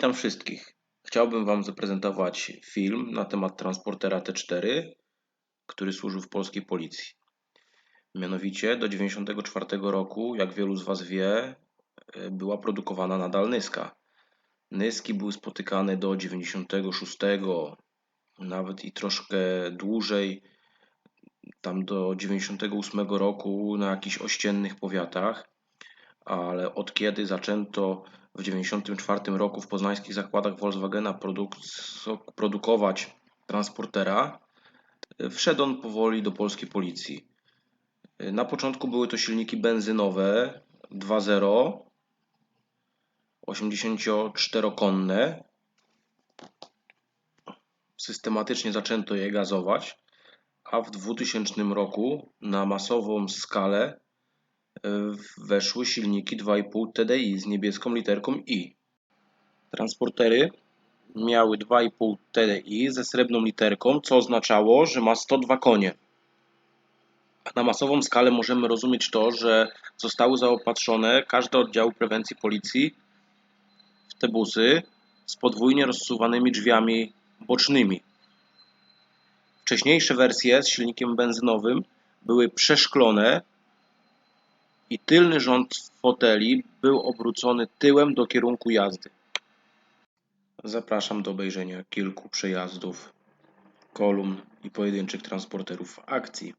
Witam wszystkich. Chciałbym Wam zaprezentować film na temat transportera T4, który służył w polskiej policji. Mianowicie do 1994 roku, jak wielu z Was wie, e, była produkowana nadal Nyska. Nyski były spotykane do 96, nawet i troszkę dłużej, tam do 98 roku na jakichś ościennych powiatach, ale od kiedy zaczęto w 1994 roku w poznańskich zakładach Volkswagena produk- produkować transportera, wszedł on powoli do polskiej policji. Na początku były to silniki benzynowe 2.0, 84-konne. Systematycznie zaczęto je gazować, a w 2000 roku na masową skalę weszły silniki 2,5 TDI z niebieską literką I. Transportery miały 2,5 TDI ze srebrną literką, co oznaczało, że ma 102 konie. Na masową skalę możemy rozumieć to, że zostały zaopatrzone każde oddziały prewencji policji w te busy z podwójnie rozsuwanymi drzwiami bocznymi. Wcześniejsze wersje z silnikiem benzynowym były przeszklone i tylny rząd foteli był obrócony tyłem do kierunku jazdy. Zapraszam do obejrzenia kilku przejazdów, kolumn i pojedynczych transporterów akcji.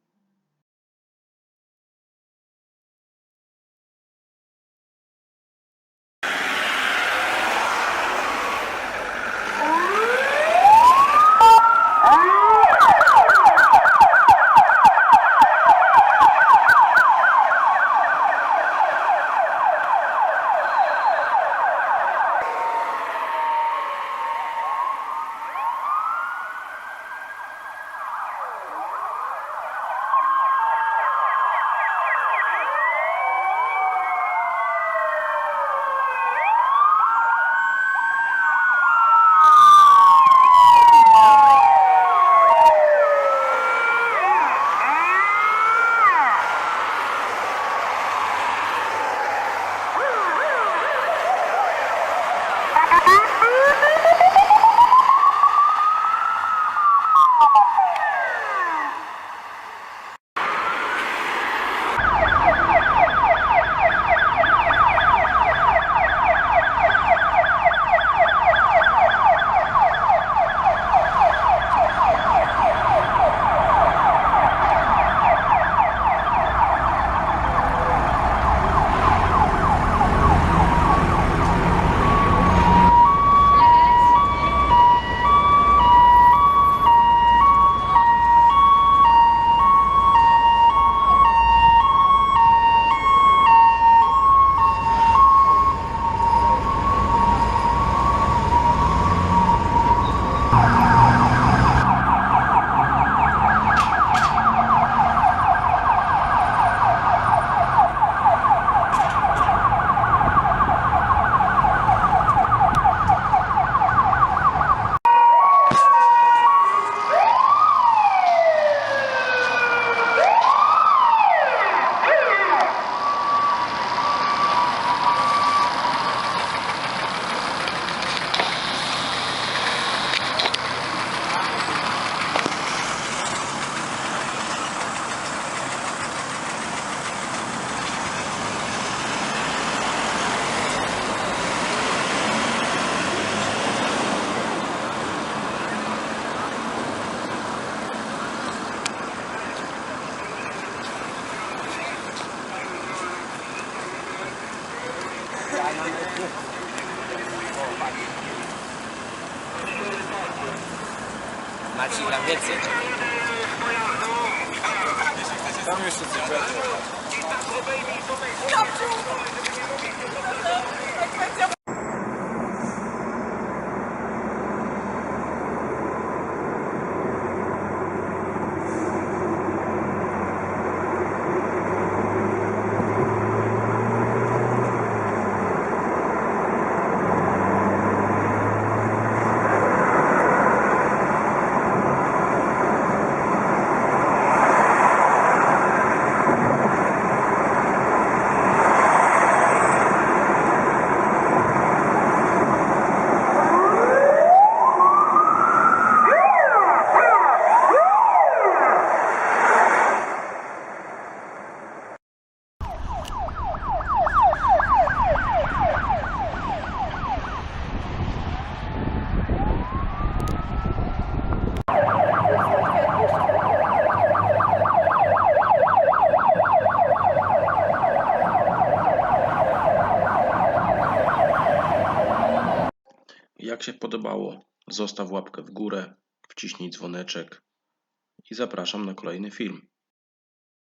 Maciej, tam więcej. Tam jeszcze coś będzie. Jak się podobało, zostaw łapkę w górę, wciśnij dzwoneczek i zapraszam na kolejny film.